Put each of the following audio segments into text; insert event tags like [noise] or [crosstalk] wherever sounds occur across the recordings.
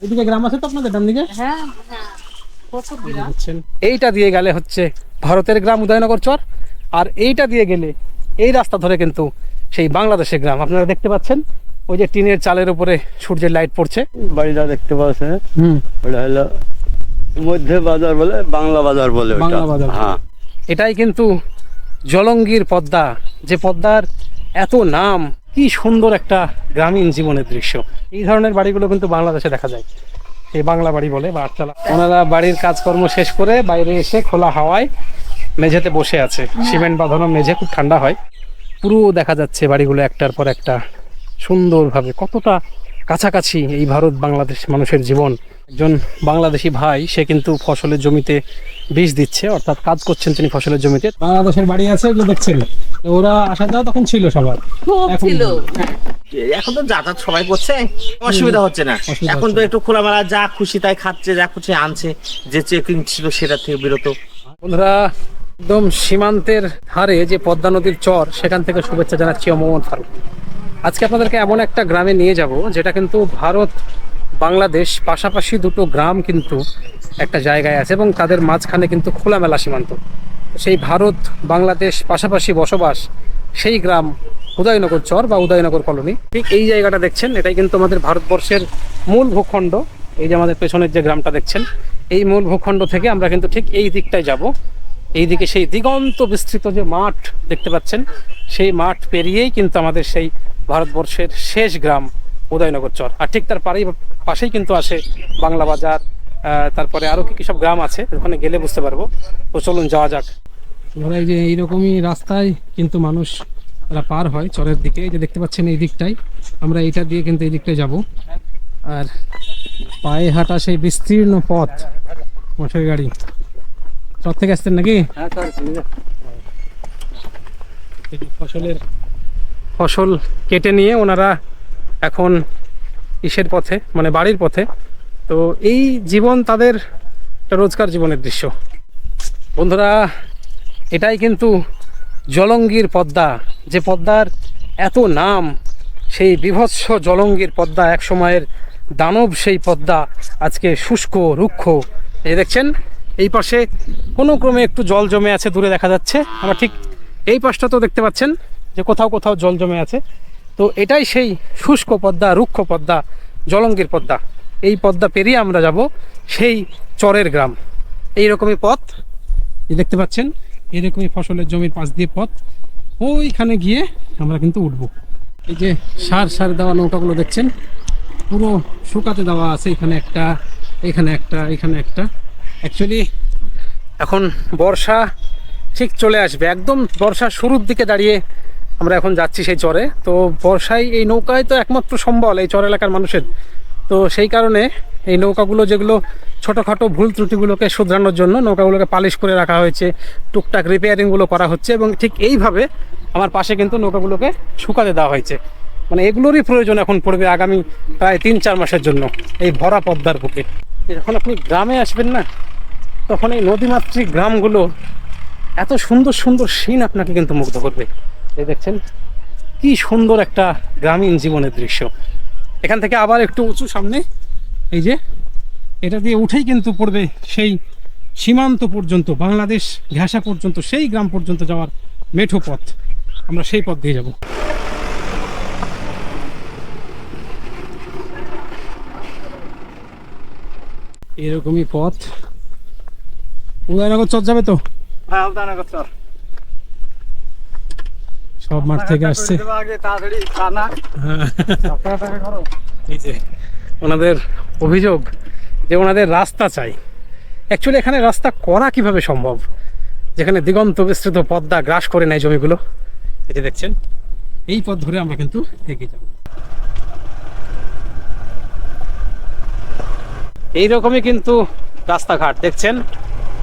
এদিকে গ্রাম আছে তো আপনাদের ডান দিকে? হ্যাঁ হ্যাঁ। বুঝছেন? এইটা দিয়ে গেলে হচ্ছে ভারতের গ্রাম উদয়নগর চর আর এইটা দিয়ে গেলে এই রাস্তা ধরে কিন্তু সেই বাংলাদেশের গ্রাম। আপনারা দেখতে পাচ্ছেন ওই যে টিনের চালের উপরে সূর্যের লাইট পড়ছে। বাড়িটা দেখতে পাচ্ছেন? হুম। ওটা হলো মধ্যে বাজার বলে বাংলা বাজার বলে বাংলা বাজার। হ্যাঁ। এটাই কিন্তু জলঙ্গির পদ্মা। যে পদ্মার এত নাম কি সুন্দর একটা গ্রামীণ জীবনের দৃশ্য। এই ধরনের বাড়িগুলো কিন্তু বাংলাদেশে দেখা যায়। এই বাংলা বাড়ি বলে বা আটচালা ওনারা বাড়ির কাজকর্ম শেষ করে বাইরে এসে খোলা হাওয়ায় মেঝেতে বসে আছে। সিমেন্ট বাঁধানো মেঝে খুব ঠান্ডা হয়। পুরো দেখা যাচ্ছে বাড়িগুলো একটার পর একটা সুন্দরভাবে কতটা কাছাকাছি এই ভারত বাংলাদেশ মানুষের জীবন। একজন বাংলাদেশি ভাই সে কিন্তু ফসলের জমিতে বিষ দিচ্ছে অর্থাৎ কাজ করছেন তিনি ফসলের জমিতে। বাংলাদেশের বাড়ি আছে এগুলো দেখছেন? ওরা আসা যাওয়া তখন ছিল সবার। ছিল। হ্যাঁ। এখন তো যাতায়াত সবাই করছে অসুবিধা হচ্ছে না। এখন তো একটু খোলামেলা যা খুশি তাই খাচ্ছে যা খুশি আনছে যে চেকিং ছিল সেটা থেকে বিরত। বন্ধুরা একদম সীমান্তের ধারে যে পদ্মা নদীর চর সেখান থেকে শুভেচ্ছা জানাচ্ছি মোহাম্মদ ফারুক। আজকে আপনাদেরকে এমন একটা গ্রামে নিয়ে যাব যেটা কিন্তু ভারত বাংলাদেশ পাশাপাশি দুটো গ্রাম কিন্তু একটা জায়গায় আছে এবং তাদের মাঝখানে কিন্তু খোলামেলা সীমান্ত। সেই ভারত, বাংলাদেশ পাশাপাশি বসবাস সেই গ্রাম উদয়নগর চর বা উদয়নগর কলোনি। ঠিক এই জায়গাটা দেখছেন, এটাই কিন্তু আমাদের ভারতবর্ষের মূল ভূখণ্ড। এই যে আমাদের পেছনের যে গ্রামটা দেখছেন, এই মূল ভূখণ্ড থেকে আমরা কিন্তু ঠিক এই দিকটায় যাব। এইদিকে সেই দিগন্ত বিস্তৃত যে মাঠ দেখতে পাচ্ছেন, সেই মাঠ পেরিয়েই কিন্তু আমাদের সেই ভারতবর্ষের শেষ গ্রাম উদয়নগর চর। আর ঠিক তার পারেই পাশেই কিন্তু আসে বাংলা বাজার তারপরে আরও কি সব গ্রাম আছে ওখানে গেলে বুঝতে পারব। তো চলুন যাওয়া যাক। এই যে এইরকমই রাস্তায় কিন্তু মানুষ পার হয় চরের দিকে। এই যে দেখতে পাচ্ছেন এই দিকটাই। আমরা এইটা দিয়ে কিন্তু এই দিকটায় যাব। আর পায়ে হাঁটা সেই বিস্তীর্ণ পথ মোটর গাড়ি। চর থেকে আসছেন নাকি? ফসলের ফসল কেটে নিয়ে ওনারা এখন ইসের পথে মানে বাড়ির পথে। তো এই জীবন তাদের রোজকার জীবনের দৃশ্য। বন্ধুরা, এটাই কিন্তু জলঙ্গির পদ্মা। যে পদ্মার এত নাম, সেই বিভৎস জলঙ্গির পদ্মা, এক সময়ের দানব সেই পদ্মা, আজকে শুষ্ক, রুক্ষ। এই দেখছেন, এই পাশে কোনো ক্রমে একটু জল জমে আছে, দূরে দেখা যাচ্ছে। আমরা ঠিক এই পাশটা তো দেখতে পাচ্ছেন, যে কোথাও কোথাও জল জমে আছে। তো এটাই সেই শুষ্ক পদ্মা, রুক্ষ পদ্মা, জলঙ্গির পদ্মা। এই পদ্মা পেরিয়ে আমরা যাব সেই চরের গ্রাম। এই রকমই পথ দেখতে পাচ্ছেন? এরকমই ফসলের জমির পাশ দিয়ে পথ। ওইখানে গিয়ে আমরা কিন্তু উঠবো। এই যে সার সার দেওয়া নৌকাগুলো দেখছেন? পুরো শুকাতে দেওয়া আছে। এখানে একটা এখানে একটা এখানে একটা। অ্যাকচুয়ালি এখন বর্ষা ঠিক চলে আসবে। একদম বর্ষার শুরুর দিকে দাঁড়িয়ে আমরা এখন যাচ্ছি সেই চরে। তো বর্ষায় এই নৌকায় তো একমাত্র সম্বল এই চর এলাকার মানুষের। তো সেই কারণে এই নৌকাগুলো যেগুলো ছোটোখাটো ভুল ত্রুটিগুলোকে শুধরানোর জন্য নৌকাগুলোকে পালিশ করে রাখা হয়েছে, টুকটাক রিপেয়ারিংগুলো করা হচ্ছে এবং ঠিক এইভাবে আমার পাশে কিন্তু নৌকাগুলোকে শুকাতে দেওয়া হয়েছে। মানে এগুলোরই প্রয়োজন এখন পড়বে আগামী প্রায় তিন চার মাসের জন্য এই ভরা পদ্মার বুকে। যখন আপনি গ্রামে আসবেন না, তখন এই নদীমাতৃক গ্রামগুলো এত সুন্দর সুন্দর সিন আপনাকে কিন্তু মুগ্ধ করবে। এই দেখছেন? কি সুন্দর একটা গ্রামীণ জীবনের দৃশ্য। এখান থেকে আবার একটু উঁচু সামনে, এই যে, এটা দিয়ে উঠেই কিন্তু পড়বে সেই সীমান্ত পর্যন্ত, বাংলাদেশ ঘেঁষা পর্যন্ত, সেই গ্রাম পর্যন্ত যাওয়ার মেঠো পথ। আমরা সেই পথ দিয়ে যাব। এরকমই পথ। উদয়নগর চর যাবে তো? সব মাঠ থেকে আসছে। হ্যাঁ। এই যে ওনাদের অভিযোগ যে ওনাদের রাস্তা চাই। অ্যাকচুয়ালি এখানে রাস্তা করা কীভাবে সম্ভব? যেখানে দিগন্ত বিস্তৃত পদ্মা গ্রাস করে নেয় জমিগুলো। এই যে দেখছেন এই পথ ধরে আমরা কিন্তু এগিয়ে যাব। এইরকমই কিন্তু রাস্তাঘাট দেখছেন?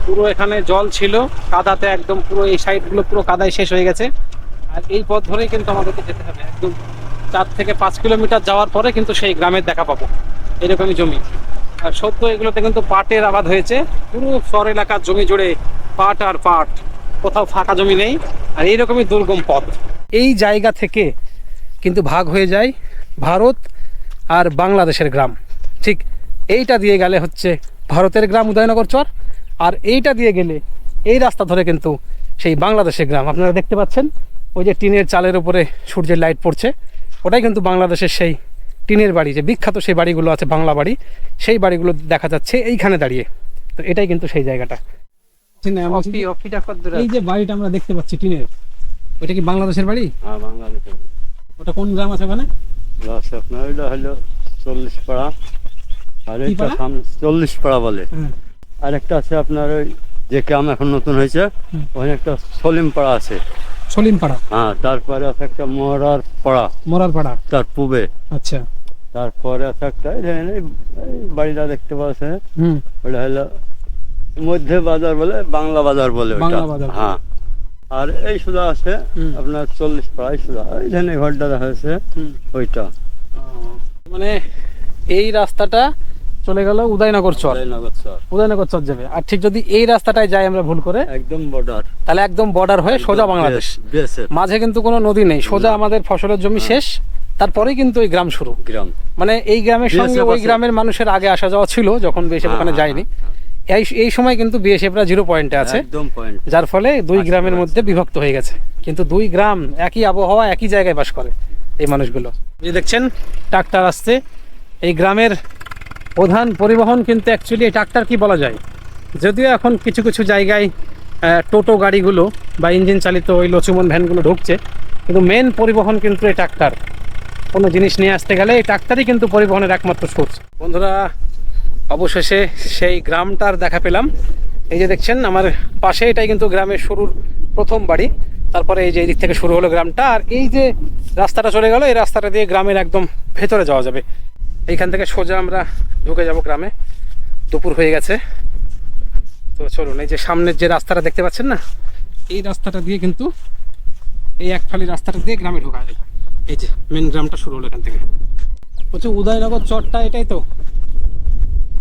পুরো এখানে জল ছিল কাদাতে একদম পুরো এই সাইডগুলো পুরো কাদায় শেষ হয়ে গেছে। আর এই পথ ধরেই কিন্তু আমাদেরকে যেতে হবে। একদম চার থেকে পাঁচ কিলোমিটার যাওয়ার পরে কিন্তু সেই গ্রামের দেখা পাবো। এরকমই জমি। আর সত্য এগুলোতে কিন্তু পাটের আবাদ হয়েছে। পুরো শহর এলাকার জমি জুড়ে পাট আর পাট। কোথাও ফাঁকা জমি নেই। আর এইরকমই দুর্গম পথ। এই জায়গা থেকে কিন্তু ভাগ হয়ে যায় ভারত আর বাংলাদেশের গ্রাম। ঠিক এইটা দিয়ে গেলে হচ্ছে ভারতের গ্রাম উদয়নগর চর। আর এইটা দিয়ে গেলে এই রাস্তা ধরে কিন্তু সেই বাংলাদেশের গ্রাম। আপনারা দেখতে পাচ্ছেন? ওই যে টিনের চালের উপরে সূর্যের লাইট পড়ছে ওটাই কিন্তু বাংলাদেশের সেই টিনের বাড়ি যে বিখ্যাত সেই বাড়িগুলো আছে বাংলা বাড়ি সেই বাড়িগুলো দেখা যাচ্ছে এইখানে দাঁড়িয়ে। তো এটাই কিন্তু সেই জায়গাটা। এই যে বাড়িটা আমরা দেখতে পাচ্ছি টিনের ওইটা কি বাংলাদেশের বাড়ি? হ্যাঁ বাংলাদেশে ওটা কোন গ্রাম আছে ওখানে? ওইটা হলো চল্লিশ পাড়া আর চল্লিশ পাড়া? বলে। হ্যাঁ। আর একটা আছে আপনার ওই যে গ্রাম এখন নতুন হয়েছে। ওখানে একটা সলিম পাড়া আছে। সলিম পাড়া হ্যাঁ তারপরে আছে একটা মহরার পাড়া। মোরার পাড়া? তার পূবে। আচ্ছা। তারপরে আছে একটা বাড়িটা দেখতে পাচ্ছেন? ওটা হলো মধ্যে বাজার বলে বাংলা বাজার বলে ওটা। বাংলা বাজার। হ্যাঁ। আর এই সুদা আছে আপনার চল্লিশ পাড়াই সুদা এই ধানে ঘরটা দেখা যাচ্ছে ওইটা। মানে এই রাস্তাটা চলে গেল উদয়নগর চর। উদয়নগর চর। যাবে। আর ঠিক যদি এই রাস্তাটায় যাই আমরা ভুল করে একদম বর্ডার তাহলে একদম বর্ডার হয়ে সোজা বাংলাদেশ। মাঝে কিন্তু কোনো নদী নেই। সোজা আমাদের ফসলের জমি শেষ। তারপরেই কিন্তু এই গ্রাম শুরু। গ্রাম। মানে এই গ্রামের সঙ্গে ওই গ্রামের মানুষের আগে আসা যাওয়া ছিল যখন বিএসএফ ওখানে হ্যাঁ, যায়নি। এই এই সময় কিন্তু বিএসএফরা জিরো পয়েন্টে আছে। একদম পয়েন্ট যার ফলে দুই গ্রামের। মধ্যে বিভক্ত হয়ে গেছে। কিন্তু দুই গ্রাম একই আবহাওয়া একই জায়গায় বাস করে এই মানুষগুলো। যে দেখছেন ট্রাক্টর আসছে। এই গ্রামের প্রধান পরিবহন কিন্তু অ্যাকচুয়ালি এই ট্রাক্টর কি বলা যায়? যদিও এখন কিছু কিছু জায়গায় টোটো গাড়িগুলো বা ইঞ্জিন চালিত ওই লচুমন ভ্যানগুলো ঢুকছে, কিন্তু মেন পরিবহন কিন্তু এই ট্রাক্টর কোনো জিনিস নিয়ে আসতে গেলে এই ট্রাক্টরই কিন্তু পরিবহনের একমাত্র সোর্স বন্ধুরা, অবশেষে সেই গ্রামটার দেখা পেলাম। এই যে দেখছেন, আমার পাশে এটাই কিন্তু গ্রামের শুরুর প্রথম বাড়ি। তারপরে এই যে এই দিক থেকে শুরু হলো গ্রামটা। আর এই যে রাস্তাটা চলে গেল, এই রাস্তাটা দিয়ে গ্রামের একদম ভেতরে যাওয়া যাবে। এইখান থেকে সোজা আমরা ঢুকে যাব গ্রামে। দুপুর হয়ে গেছে। তো চলুন এই যে সামনের যে রাস্তাটা দেখতে পাচ্ছেন না এই রাস্তাটা দিয়ে কিন্তু এই একফালি রাস্তাটা দিয়ে গ্রামে ঢোকা যায়। এই যে মেন গ্রামটা শুরু হলো এখান থেকে। হচ্ছে উদয়নগর চরটা এটাই তো।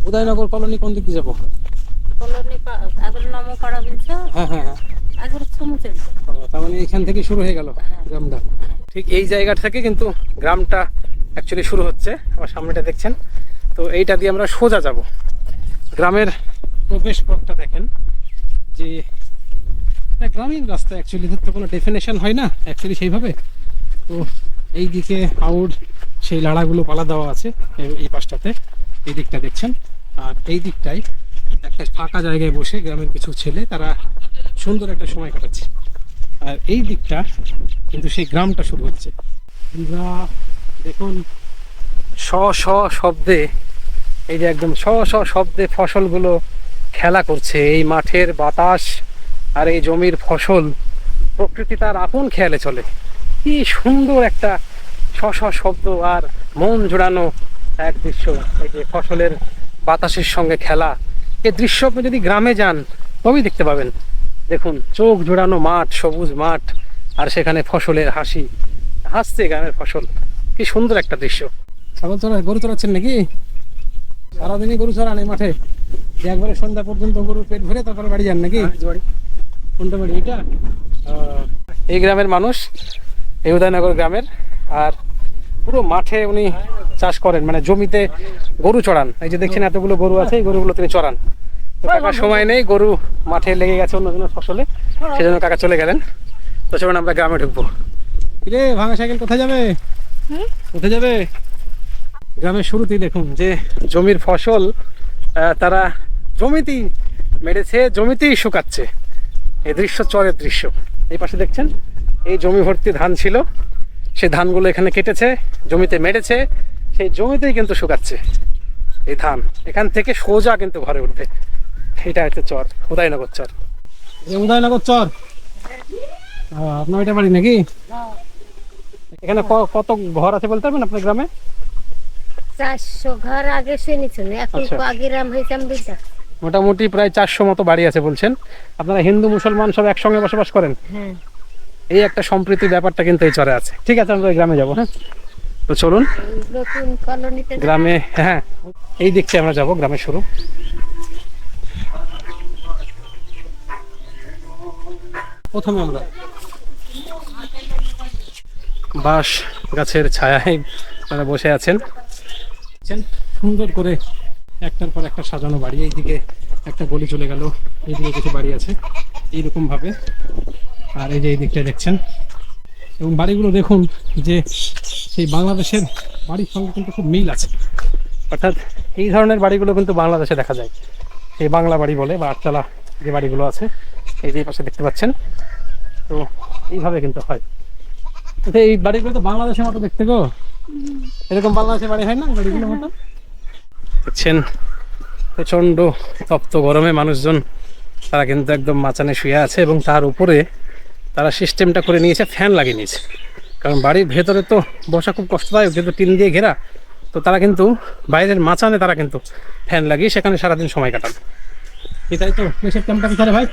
উদয়নগর কলোনি কোন দিক দিয়ে যাব? বলছো? হ্যাঁ হ্যাঁ হ্যাঁ। তার মানে এখান থেকে শুরু হয়ে গেল গ্রামটা। ঠিক এই জায়গা থেকে কিন্তু গ্রামটা অ্যাকচুয়ালি শুরু হচ্ছে, আমার সামনেটা দেখছেন। তো এইটা দিয়ে আমরা সোজা যাব। গ্রামের প্রবেশ পথটা দেখেন। যে গ্রামীণ রাস্তা অ্যাকচুয়ালি তো কোনো ডেফিনেশন হয় না অ্যাকচুয়ালি সেইভাবে। তো এই দিকে আউট সেই লাড়াগুলো পালা দেওয়া আছে, এই- পাশটাতে। এই দিকটা দেখছেন। আর এই দিকটায় একটা ফাঁকা জায়গায় বসে গ্রামের কিছু ছেলে, তারা সুন্দর একটা সময় কাটাচ্ছে। আর এই দিকটা কিন্তু সেই গ্রামটা শুরু হচ্ছে। দেখুন, শ শ শব্দে, এই যে একদম শ শ শব্দে ফসলগুলো খেলা করছে। এই মাঠের বাতাস আর এই জমির ফসল, প্রকৃতি তার আপন খেয়ালে চলে। কি সুন্দর একটা শ শ শব্দ আর মন জোড়ানো এক দৃশ্য। এই যে ফসলের বাতাসের সঙ্গে খেলা। এই দৃশ্য আপনি যদি গ্রামে যান, তবেই দেখতে পাবেন। দেখুন, চোখ জোড়ানো মাঠ, সবুজ মাঠ, আর সেখানে ফসলের হাসি। হাসছে গ্রামের ফসল। কি সুন্দর একটা দৃশ্য। ছাগল চড়া গরু চড়াচ্ছেন নাকি? সারাদিনই গরু চড়ান এই মাঠে। যে একবারে সন্ধ্যা পর্যন্ত গরুর পেট ভরে তারপরে বাড়ি যান নাকি? কোনটা বাড়ি? এটা এই গ্রামের মানুষ এই উদয়নগর গ্রামের আর পুরো মাঠে উনি চাষ করেন মানে জমিতে গরু চড়ান। এই যে দেখছেন এতগুলো গরু আছে এই গরুগুলো তিনি চড়ান। তো কাকার সময় নেই গরু মাঠে লেগে গেছে অন্য জনের ফসলে সেজন্য কাকা চলে গেলেন। তো সেখানে আমরা গ্রামে ঢুকবো। রে ভাঙা সাইকেল কোথায় যাবে? কোথায় যাবে? গ্রামের শুরুতেই দেখুন যে জমির ফসল তারা জমিতেই মেরেছে জমিতেই শুকাচ্ছে। এই দৃশ্য চরের দৃশ্য। এই পাশে দেখছেন এই জমি ভর্তি ধান ছিল। সেই ধানগুলো এখানে কেটেছে জমিতে মেরেছে সেই জমিতেই কিন্তু শুকাচ্ছে এই ধান। এখান থেকে সোজা কিন্তু ঘরে উঠবে। এটা হচ্ছে চর উদয়নগর চর। উদয়নগর চর? আপনার এটা বাড়ি নাকি? এখানে কত ঘর আছে বলতে পারবেন আপনার গ্রামে? চারশো ঘর আগে শুনেছেন এখন আচ্ছা। কাগিরাম হয়েছে বিটা মোটামুটি প্রায় চারশো মতো বাড়ি আছে বলছেন। আপনারা হিন্দু মুসলমান সব একসঙ্গে বসবাস করেন? হ্যাঁ। এই একটা সম্প্রীতি ব্যাপারটা কিন্তু এই চরে আছে। ঠিক আছে আমরা গ্রামে যাব হ্যাঁ? তো চলুন। গ্রামে হ্যাঁ। এই দিক থেকে আমরা যাব গ্রামে শুরু। প্রথমে আমরা বাঁশ গাছের ছায়ায় আপনারা বসে আছেন। সুন্দর করে একটার পর একটা সাজানো বাড়ি। এইদিকে একটা গলি চলে গেল। এইদিকে কিছু বাড়ি আছে। এইরকম ভাবে আর এই যে এই দিকটা দেখছেন। এবং বাড়িগুলো দেখুন যে সেই বাংলাদেশের বাড়ির সঙ্গে কিন্তু খুব মিল আছে। অর্থাৎ এই ধরনের বাড়িগুলো কিন্তু বাংলাদেশে দেখা যায়। এই বাংলা বাড়ি বলে বা আটতলা যে বাড়িগুলো আছে, এই যে পাশে দেখতে পাচ্ছেন। তো এইভাবে কিন্তু হয়। এই বাড়িগুলো তো বাংলাদেশের মতো দেখতে গো। এরকম বাংলাদেশের বাড়ি হয় না বাড়িগুলোর মতো? দেখছেন প্রচণ্ড তপ্ত গরমে মানুষজন তারা কিন্তু একদম মাচানে শুয়ে আছে এবং তার উপরে তারা সিস্টেমটা করে নিয়েছে ফ্যান লাগিয়ে নিয়েছে। কারণ বাড়ির ভেতরে তো বসা খুব কষ্টদায়ক যেহেতু টিন দিয়ে ঘেরা তো তারা কিন্তু বাইরের মাচানে তারা কিন্তু ফ্যান লাগিয়ে সেখানে সারাদিন সময় কাটান এটাই তো? এসব ক্যাম্পটা কোথায় ভাই?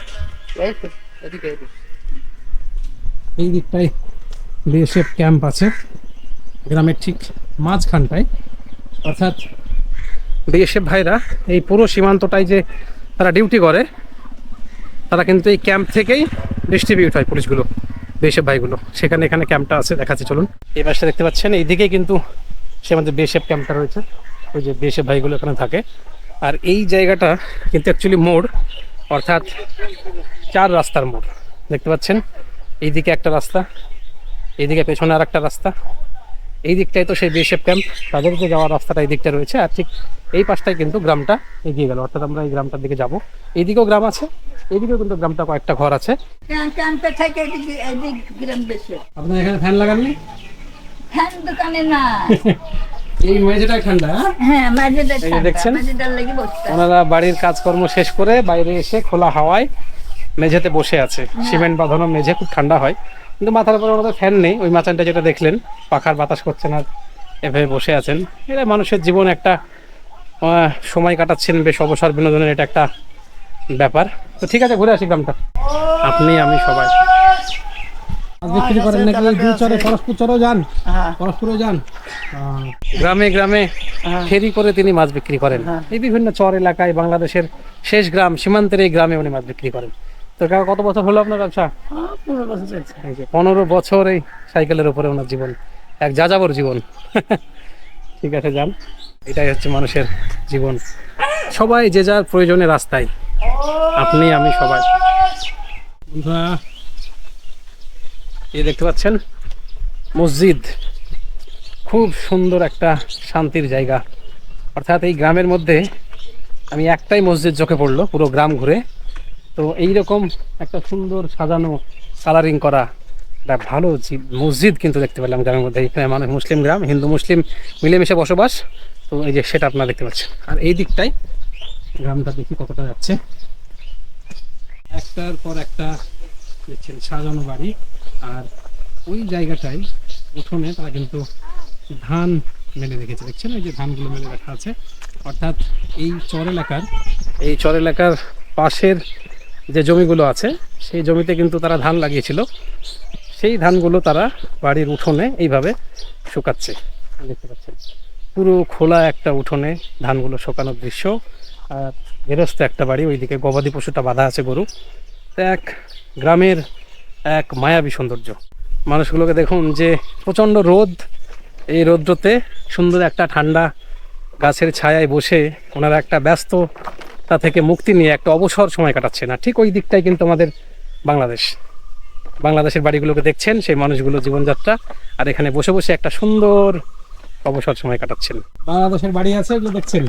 এই দিকটায় বিএসএফ ক্যাম্প আছে, গ্রামের ঠিক মাঝখানটায়। অর্থাৎ বিএসএফ ভাইরা এই পুরো সীমান্তটায় যে তারা ডিউটি করে, তারা কিন্তু এই ক্যাম্প থেকেই ডিস্ট্রিবিউট হয় পুলিশগুলো বিএসএফ ভাইগুলো। সেখানে এখানে ক্যাম্পটা আছে, দেখাচ্ছি, চলুন। এই পাশে দেখতে পাচ্ছেন, এইদিকেই কিন্তু সে আমাদের বিএসএফ ক্যাম্পটা রয়েছে। ওই যে বিএসএফ ভাইগুলো এখানে থাকে। আর এই জায়গাটা কিন্তু অ্যাকচুয়ালি মোড়, অর্থাৎ চার রাস্তার মোড়। দেখতে পাচ্ছেন, এইদিকে একটা রাস্তা এইদিকে পেছনে আর একটা রাস্তা। এই দিকটাই তো সেই বিএসএফ ক্যাম্প তাদের যে যাওয়ার রাস্তাটা এই দিকটা রয়েছে। আর ঠিক এই পাশটায় কিন্তু গ্রামটা এগিয়ে গেল। অর্থাৎ আমরা এই গ্রামটার দিকে যাব। এইদিকেও গ্রাম আছে। এইদিকেও কিন্তু গ্রামটা কয়েকটা ঘর আছে। বেশি। আপনার এখানে ফ্যান লাগাননি? ফ্যান দোকানে না। [laughs] এই ঠান্ডা হ্যাঁ? হ্যাঁ মাঝেটা দেখছেন? ওনারা বাড়ির কাজকর্ম শেষ করে বাইরে এসে খোলা হাওয়ায় মেঝেতে বসে আছে। সিমেন্ট বাঁধানো মেঝে খুব ঠান্ডা হয়। কিন্তু মাথার উপরে ওনাদের ফ্যান নেই। ওই মাচানটা যেটা দেখলেন পাখার বাতাস করছেন আর এভাবে বসে আছেন। এটা মানুষের জীবন একটা সময় কাটাচ্ছেন বেশ অবসর বিনোদনের এটা একটা ব্যাপার। তো ঠিক আছে ঘুরে আসি গ্রামটা। আপনি আমি সবাই। বিক্রি করেন নাকি? দুই চরে চরেও যান? হ্যাঁ। যান? গ্রামে গ্রামে ফেরি করে তিনি মাছ বিক্রি করেন। এই বিভিন্ন চর এলাকায় বাংলাদেশের শেষ গ্রাম সীমান্তের এই গ্রামে উনি মাছ বিক্রি করেন। তো কাকা কত বছর হলো আপনার ব্যবসা? পনেরো বছর এই সাইকেলের উপরে ওনার জীবন এক যাযাবর জীবন। [laughs] ঠিক আছে যান। এটাই হচ্ছে মানুষের জীবন। সবাই যে যার প্রয়োজনে রাস্তায়। আপনি আমি সবাই। বন্ধুরা এই দেখতে পাচ্ছেন? মসজিদ। খুব সুন্দর একটা শান্তির জায়গা। অর্থাৎ এই গ্রামের মধ্যে আমি একটাই মসজিদ চোখে পড়ল পুরো গ্রাম ঘুরে। তো এইরকম একটা সুন্দর সাজানো কালারিং করা একটা ভালো মসজিদ কিন্তু দেখতে পেলাম গ্রামের মধ্যে। এখানে মানুষ মুসলিম গ্রাম, হিন্দু, মুসলিম মিলেমিশে বসবাস। তো এই যে সেটা আপনারা দেখতে পাচ্ছেন। আর এই দিকটায় গ্রামটা দেখি কতটা যাচ্ছে। একটার পর একটা দেখছেন সাজানো বাড়ি। আর ওই জায়গাটায় উঠোনে তারা কিন্তু ধান মেলে রেখেছে। দেখছেন? এই যে ধানগুলো মেলে রাখা আছে। অর্থাৎ এই চর এলাকার, এই চর এলাকার পাশের যে জমিগুলো আছে, সেই জমিতে কিন্তু তারা ধান লাগিয়েছিল। সেই ধানগুলো তারা বাড়ির উঠোনে এইভাবে শুকাচ্ছে। দেখতে পাচ্ছেন? পুরো খোলা একটা উঠোনে ধানগুলো শুকানোর দৃশ্য। আর গেরস্ত একটা বাড়ি, ওইদিকে গবাদি পশুটা বাঁধা আছে গরু। এক গ্রামের এক মায়াবী সৌন্দর্য। মানুষগুলোকে দেখুন যে প্রচণ্ড রোদ। এই রৌদ্রতে সুন্দর একটা ঠান্ডা গাছের ছায়ায় বসে ওনারা একটা ব্যস্ততা থেকে মুক্তি নিয়ে একটা অবসর সময় কাটাচ্ছে না। ঠিক ওই দিকটাই কিন্তু আমাদের বাংলাদেশ। বাংলাদেশের বাড়িগুলোকে দেখছেন সেই মানুষগুলো জীবনযাত্রা আর এখানে বসে বসে একটা সুন্দর অবসর সময় কাটাচ্ছেন। বাংলাদেশের বাড়ি আছে এগুলো দেখছেন?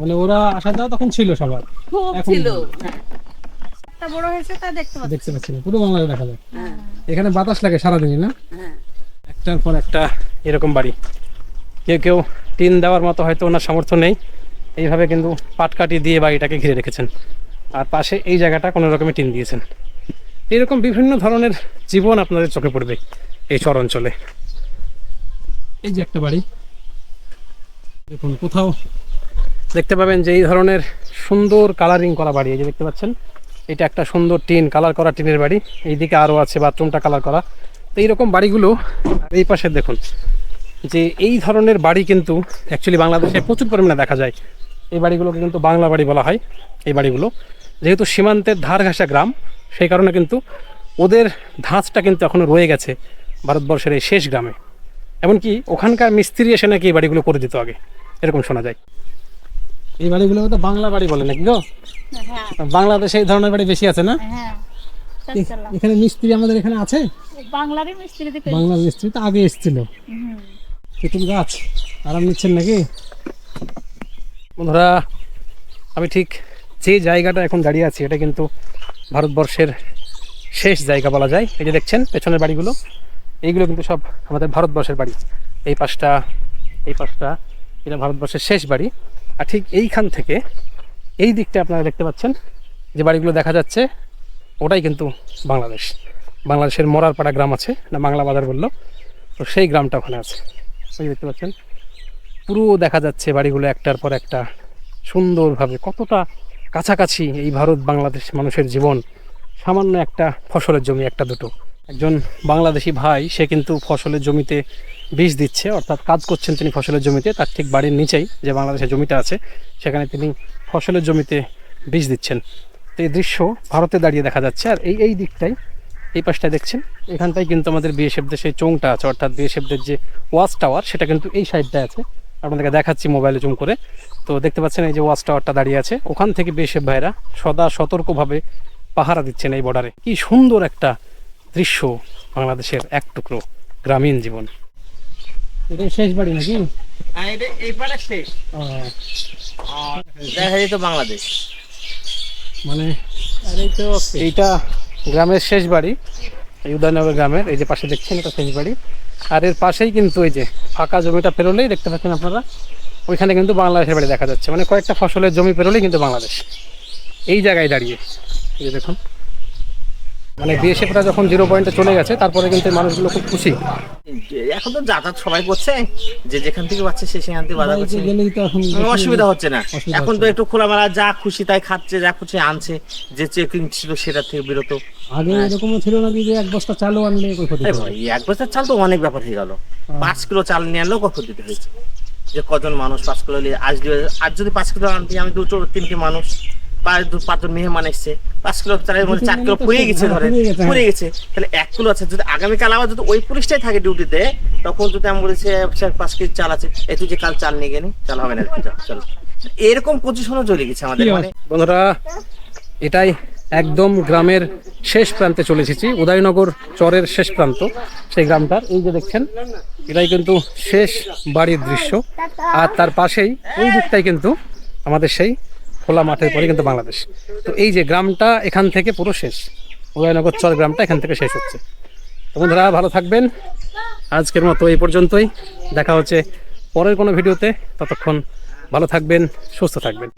মানে ওরা আসা যাওয়া তখন ছিল সবার। ছিল। বড় হয়েছে তা দেখতে দেখতে পাচ্ছি পুরো বাংলাদেশ দেখা যায়। হ্যাঁ, এখানে বাতাস লাগে সারাদিনই না? হ্যাঁ। একটার পর একটা এরকম বাড়ি। কেউ কেউ টিন দেওয়ার মতো হয়তো ওনার সামর্থ্য নেই। এইভাবে কিন্তু পাটকাঠি দিয়ে বাড়িটাকে ঘিরে রেখেছেন। আর পাশে এই জায়গাটা কোনো রকমের টিন দিয়েছেন। এরকম বিভিন্ন ধরনের জীবন আপনাদের চোখে পড়বে এই চর অঞ্চলে এই যে একটা বাড়ি। দেখুন, কোথাও দেখতে পাবেন যে এই ধরনের সুন্দর কালারিং করা বাড়ি। এই যে দেখতে পাচ্ছেন, এটা একটা সুন্দর টিন কালার করা টিনের বাড়ি। এইদিকে আরও আছে বাথরুমটা কালার করা। তো এইরকম বাড়িগুলো আর এই পাশে দেখুন যে এই ধরনের বাড়ি কিন্তু অ্যাকচুয়ালি বাংলাদেশে প্রচুর পরিমাণে দেখা যায়। এই বাড়িগুলোকে কিন্তু বাংলা বাড়ি বলা হয় এই বাড়িগুলো। যেহেতু সীমান্তের ধার ঘাসা গ্রাম সেই কারণে কিন্তু ওদের ধাঁচটা কিন্তু এখনও রয়ে গেছে ভারতবর্ষের এই শেষ গ্রামে। এমনকি ওখানকার মিস্ত্রি এসে নাকি এই বাড়িগুলো করে দিত আগে এরকম শোনা যায়। এই বাড়িগুলো তো বাংলা বাড়ি বলে নাকি গো? হ্যাঁ। বাংলাদেশে এই ধরনের বাড়ি বেশি আছে না? হ্যাঁ। এখানে মিস্ত্রি আমাদের এখানে আছে? বাংলারই মিস্ত্রি দিকে বাংলা মিস্ত্রি তো আগে এসেছিল। তেঁতুল গাছ। আরাম নিচ্ছেন নাকি? বন্ধুরা আমি ঠিক যে জায়গাটা এখন দাঁড়িয়ে আছি এটা কিন্তু ভারতবর্ষের শেষ জায়গা বলা যায়। এই যে দেখছেন পেছনের বাড়িগুলো এইগুলো কিন্তু সব আমাদের ভারতবর্ষের বাড়ি। এই পাশটা এই পাশটা এটা ভারতবর্ষের শেষ বাড়ি। আর ঠিক এইখান থেকে এই দিকটা আপনারা দেখতে পাচ্ছেন যে বাড়িগুলো দেখা যাচ্ছে ওটাই কিন্তু বাংলাদেশ। বাংলাদেশের মরারপাড়া গ্রাম আছে না বাংলা বাজার বলল। তো সেই গ্রামটা ওখানে আছে। ওই দেখতে পাচ্ছেন, পুরো দেখা যাচ্ছে বাড়িগুলো একটার পর একটা সুন্দরভাবে, কতটা কাছাকাছি এই ভারত বাংলাদেশ মানুষের জীবন। সামান্য একটা ফসলের জমি, একটা দুটো। একজন বাংলাদেশি ভাই, সে কিন্তু ফসলের জমিতে বীজ দিচ্ছে, অর্থাৎ কাজ করছেন তিনি ফসলের জমিতে, তার ঠিক বাড়ির নিচেই যে বাংলাদেশের জমিটা আছে, সেখানে তিনি ফসলের জমিতে বীজ দিচ্ছেন। এই দৃশ্য ভারতে দাঁড়িয়ে দেখা যাচ্ছে। আর এই এই দিকটাই এই পাশটায় দেখছেন এখানটাই কিন্তু আমাদের বিএসএফদের সেই চোংটা আছে অর্থাৎ বিএসএফদের যে ওয়াচ টাওয়ার সেটা কিন্তু এই সাইডটায় আছে। আপনাদেরকে দেখাচ্ছি মোবাইলে জুম করে। তো দেখতে পাচ্ছেন এই যে ওয়াচ টাওয়ারটা দাঁড়িয়ে আছে। ওখান থেকে বিএসএফ ভাইরা সদা সতর্কভাবে পাহারা দিচ্ছেন এই বর্ডারে। কি সুন্দর একটা দৃশ্য বাংলাদেশের এক টুকরো গ্রামীণ জীবন। এটা শেষ বাড়ি নাকি? হ্যাঁ এই শেষ। বাংলাদেশ। মানে এইটা গ্রামের শেষ বাড়ি এই উদয়নগর গ্রামের, এই যে পাশে দেখছেন এটা শেষ বাড়ি। আর এর পাশেই কিন্তু এই যে ফাঁকা জমিটা পেরোলেই দেখতে পাচ্ছেন আপনারা, ওইখানে কিন্তু বাংলাদেশের বাড়ি দেখা যাচ্ছে। মানে কয়েকটা ফসলের জমি পেরোলেই কিন্তু বাংলাদেশ। এই জায়গায় দাঁড়িয়ে, এই দেখুন। মানে বিএসএফরা যখন জিরো পয়েন্টে চলে গেছে তারপরে কিন্তু মানুষগুলো খুব খুশি। এখন তো যাতায়াত সবাই করছে যে যেখান থেকে পাচ্ছে সে সেখান থেকে বাজার করছে। গেলেই তো এখন কোনো অসুবিধা হচ্ছে না। এখন তো না। একটু খোলামেলা যা খুশি তাই খাচ্ছে যা খুশি আনছে যে চেকিং ছিল সেটা থেকে বিরত। আগে এরকমও ছিল নাকি যে এক বস্তা চালও আনলে এক বছর চাল তো অনেক ব্যাপার হয়ে গেল। পাঁচ কিলো চাল নিয়ে আনলেও কত দিতে হয়েছে? যে কজন মানুষ পাঁচ কিলো নিয়ে আজ আজ যদি পাঁচ কিলো আনতে আমি দুটো তিনটি মানুষ পাঁচজন মেহমান এসছে। পাঁচ কিলো মধ্যে চার কিলো পুড়িয়ে গেছে ধরে পুড়িয়ে গেছে, হ্যাঁ। পুড়িয়ে গেছে। তাহলে এক কিলো আছে। যদি আগামীকাল আবার যদি ওই পুলিশটাই থাকে ডিউটিতে তখন যদি আমি বলেছি স্যার পাঁচ কেজি চাল আছে এই তুই যে কাল চাল নিয়ে গেলি চাল হবে না চলো এরকম পজিশনও চলে গেছে আমাদের মানে বন্ধুরা এটাই একদম গ্রামের শেষ প্রান্তে চলে এসেছি। উদয়নগর চরের শেষ প্রান্ত সেই গ্রামটার। এই যে দেখছেন এটাই কিন্তু শেষ বাড়ির দৃশ্য। আর তার পাশেই ওই দিকটাই কিন্তু আমাদের সেই খোলা মাঠের পরে কিন্তু বাংলাদেশ। তো এই যে গ্রামটা এখান থেকে পুরো শেষ। উদয়নগর চর গ্রামটা এখান থেকে শেষ হচ্ছে। তো বন্ধুরা, ভালো থাকবেন। আজকের মতো এই পর্যন্তই। দেখা হচ্ছে পরের কোনো ভিডিওতে। ততক্ষণ ভালো থাকবেন, সুস্থ থাকবেন।